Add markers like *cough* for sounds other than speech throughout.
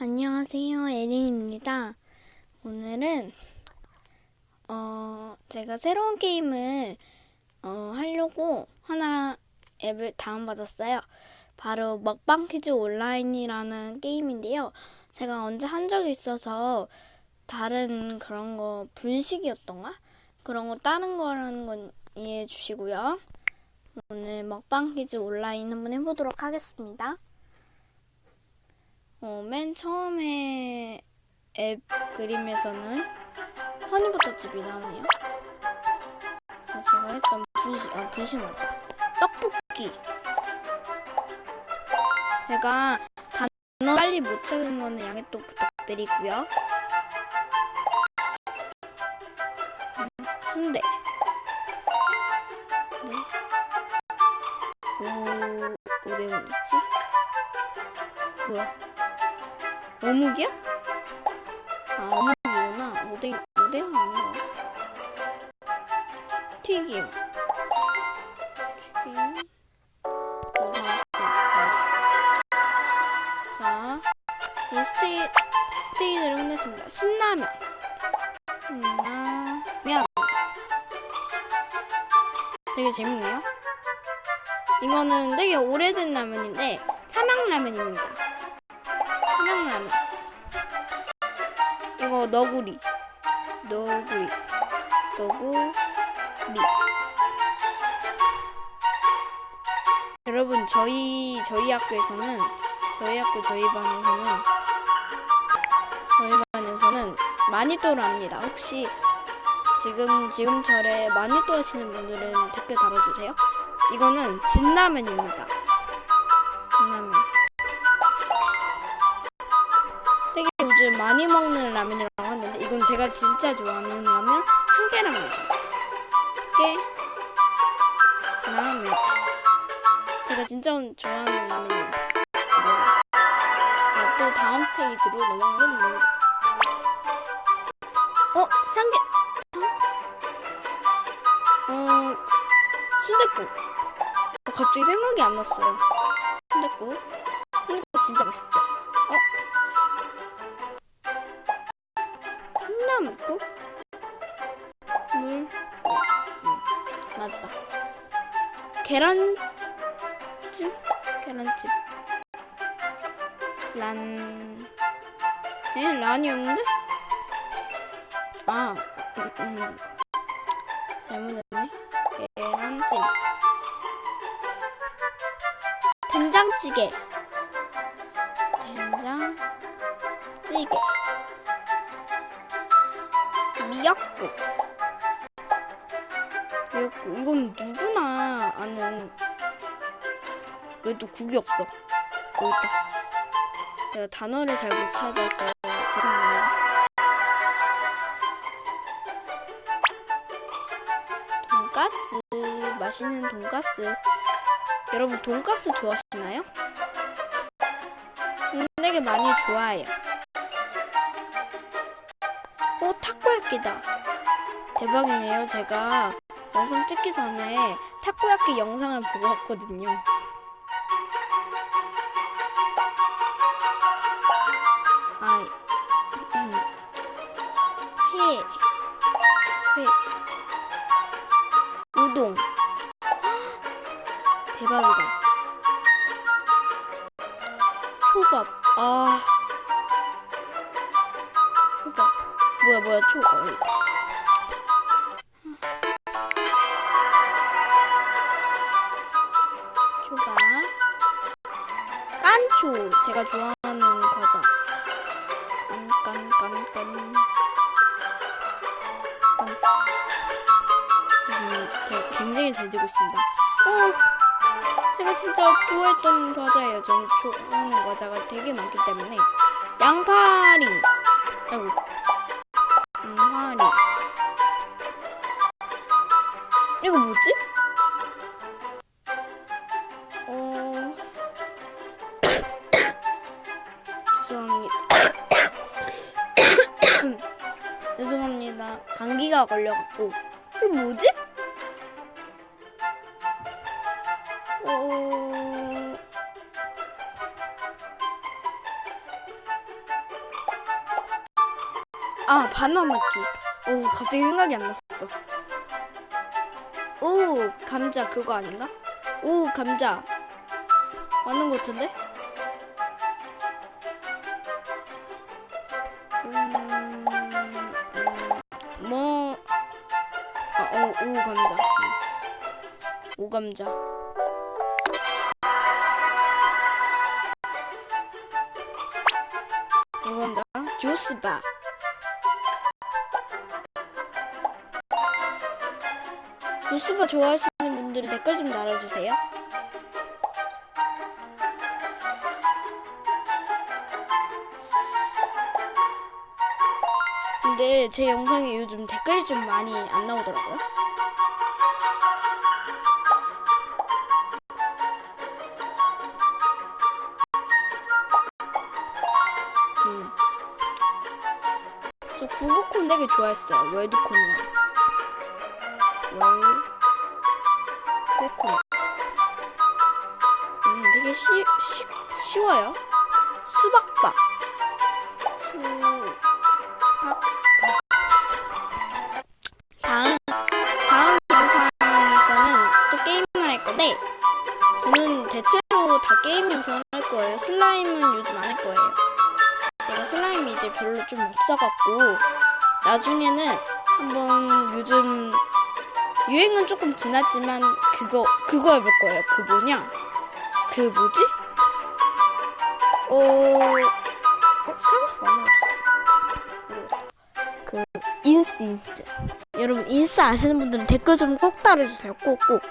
안녕하세요, 에린입니다. 오늘은 어 제가 새로운 게임을 어 하려고 하나 앱을 다운받았어요. 바로 먹방 퀴즈 온라인이라는 게임인데요. 제가 언제 한 적이 있어서 다른 그런 거 분식이었던가 그런 거 다른 거라는 건 이해해 주시고요. 오늘 먹방 퀴즈 온라인 한번 해보도록 하겠습니다. 어, 맨 처음에 앱 그림에서는 허니버터집이 나오네요. 아, 제가 했던 분식, 아, 분식 맞다. 떡볶이. 제가 단어 빨리 못 찾는 거는 양해 또 부탁드리고요. 음, 순대. 네. 오, 오뎅 어딨지? 뭐야? 어묵이야? 아, 어묵이구나. 오뎅, 오뎅 아니야. 튀김. 튀김. 자, 이 스테이, 스테이지를 끝냈습니다. 신라면. 신라면. 되게 재밌네요. 이거는 되게 오래된 라면인데, 삼양라면입니다. 너구리. 너구리. 너구리. 여러분 저희 저희 학교에서는 저희 학교 저희 반에서는 저희 반에서는 마니또를 합니다. 혹시 지금 지금 철에 마니또 하시는 분들은 댓글 달아주세요. 이거는 진라면입니다. 많이 먹는 라면이라고 하는데 이건 제가 진짜 좋아하는 라면 참깨라면. 깨 라면. 제가 진짜 좋아하는 라면입니다. 네. 자, 또 다음 스테이지로 넘어가게 됩니다. 어, 삼계. 어, 순댓국. 어, 갑자기 생각이 안 났어요. 순댓국. 순댓국 진짜 맛있죠? 계란찜? 계란찜. 란. 에? 란이었는데? 아, 음, 음. 잘못했네. 계란찜. 된장찌개. 된장찌개. 미역국. 미역국. 이건 누구나 아는. 왜 또 국이 없어? 여기 있다. 내가 단어를 잘 못 찾아서 죄송해요. 돈가스. 맛있는 돈가스. 여러분 돈가스 좋아하시나요? 음, 되게 많이 좋아해요. 오, 타코야끼다. 대박이네요. 제가 영상 찍기 전에 타코야끼 영상을 보고 왔거든요. 아, 음. 회, 회, 우동. *gasps* 대박이다. 초밥. 아. 초밥. 뭐야, 뭐야, 초, 어. 초밥. 제가 좋아하는 과자. 깐, 깐, 깐, 깐. 깐초. 지금 되- 굉장히 잘 되고 있습니다. 어, 제가 진짜 좋아했던 과자예요. 전 좋아하는 과자가 되게 많기 때문에 양파리. 아이고, 죄송합니다. 감기가 걸려갖고. 이거 뭐지? 어... 아 바나나 킥. 오 갑자기 생각이 안 났어. 오 감자 그거 아닌가? 오 감자 맞는 것 같은데? 음, 오 감자. 음. 오 감자. 오 감자. 조스바. 조스바 좋아하시는 분들은 댓글 좀 달아주세요. 근데 제 영상에 요즘 댓글이 좀 많이 안 나오더라고요. 되게 좋아했어요. 월드콘이랑. 월. 월콘. 음, 되게 쉬, 쉬, 쉬워요. 수박밥. 수. 다음 다음 영상에서는 또 게임을 할 건데 저는 대체로 다 게임 영상을 할 거예요. 슬라임은 요즘 안 할 거예요. 제가 슬라임이 이제 별로 좀 없어갖고 나중에는 한번 요즘 유행은 조금 지났지만 그거 그거 해볼 거예요. 그 뭐냐? 그 뭐지? 어, 어 생수가 안? 모르겠다. 그 인스 인스 여러분 인스 아시는 분들은 댓글 좀 꼭 달아주세요 꼭꼭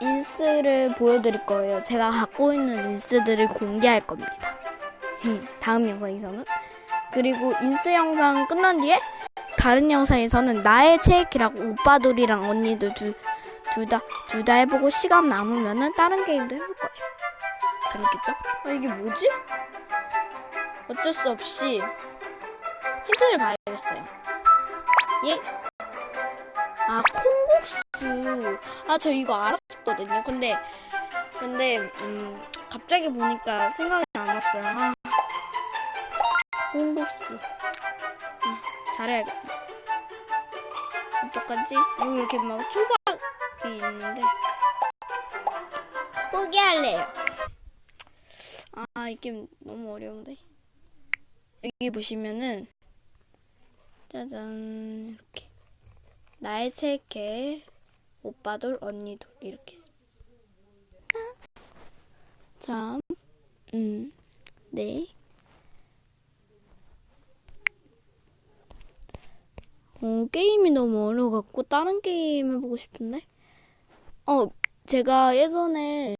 인스를 보여드릴 거예요 제가 갖고 있는 인스들을 공개할 겁니다 *laughs* 다음 영상에서는 그리고 인스 영상 끝난 뒤에 다른 영상에서는 나의 체이키라고 오빠들이랑 언니들 두둘 다 둘 다 해보고 시간 남으면은 다른 게임도 해볼 거예요 재밌겠죠? 아 이게 뭐지? 어쩔 수 없이 힌트를 봐야겠어요. 예? 아 콩국수. 아 저 이거 알았었거든요. 근데 근데 음 갑자기 보니까 생각이 안 났어요. 아 콩국수. 아, 잘해야겠다. 어떡하지? 여기 이렇게 막 초밥이 있는데 포기할래요. 아 이 게임 너무 어려운데. 여기 보시면은 짜잔 이렇게 나의 세계 오빠들 언니들 이렇게. 자, 음, 네. 어, 게임이 너무 어려워갖고 다른 게임 해보고 싶은데? 어, 제가 예전에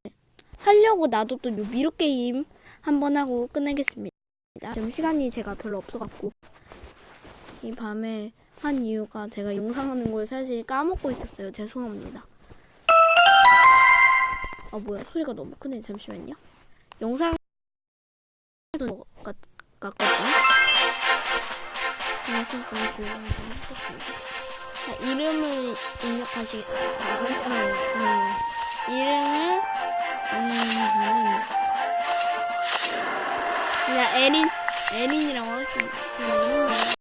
하려고 놔뒀던 요 미로 게임 한번 하고 끝내겠습니다. 지금 시간이 제가 별로 없어갖고 이 밤에 한 이유가 제가 영상하는 걸 사실 까먹고 있었어요. 죄송합니다. 아 뭐야 소리가 너무 크네. 잠시만요. 영상 조용히 좀 하겠습니다. 자, 이름을 입력하시. 아, 음, 음, 이름을 음, 음, 그냥 에린 에린이라고 하겠습니다.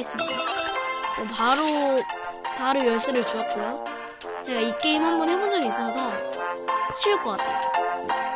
하겠습니다. 어, 바로 바로 열쇠를 주었고요. 제가 이 게임 한번 해본 적이 있어서 쉬울 것 같아요.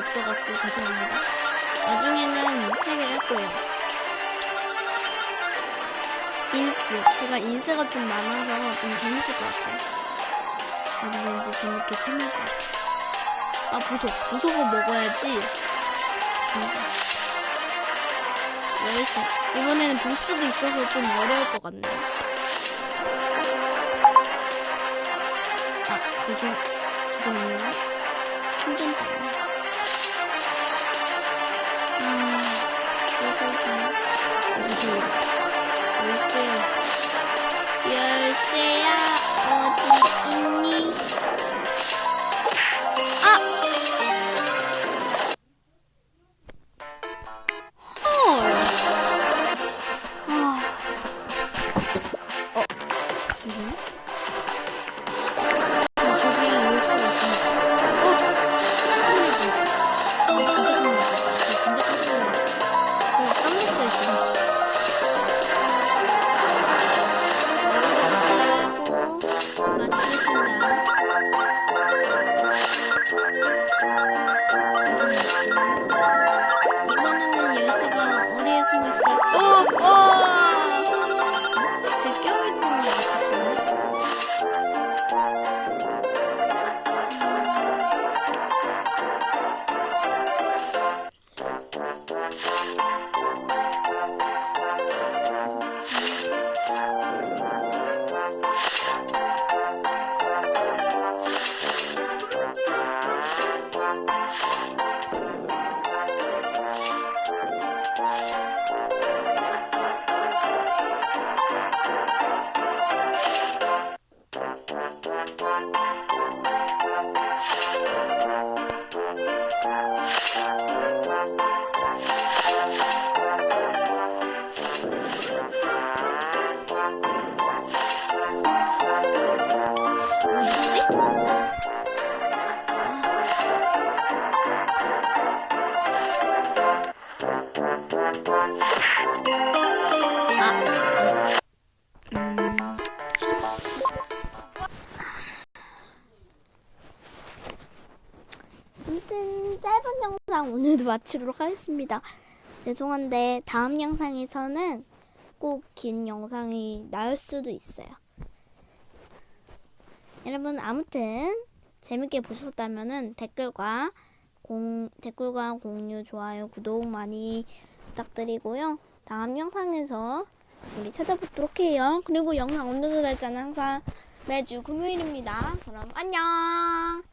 없어갖고 죄송합니다. 나중에는 해결할 거예요. 인스. 제가 인스가 좀 많아서 좀 재밌을 것 같아요. 나도 왠지 재밌게 채울 것 같아요. 아, 보석. 보석을 먹어야지. 좋습니다. 열쇠. 이번에는 보스도 있어서 좀 어려울 것 같네요. 아, 죄송, 마치도록 하겠습니다. 죄송한데 다음 영상에서는 꼭 긴 영상이 나올 수도 있어요. 여러분 아무튼 재밌게 보셨다면은 댓글과 공 댓글과 공유, 좋아요, 구독 많이 부탁드리고요. 다음 영상에서 우리 찾아뵙도록 해요. 그리고 영상 업로드 날짜는 항상 매주 금요일입니다. 그럼 안녕.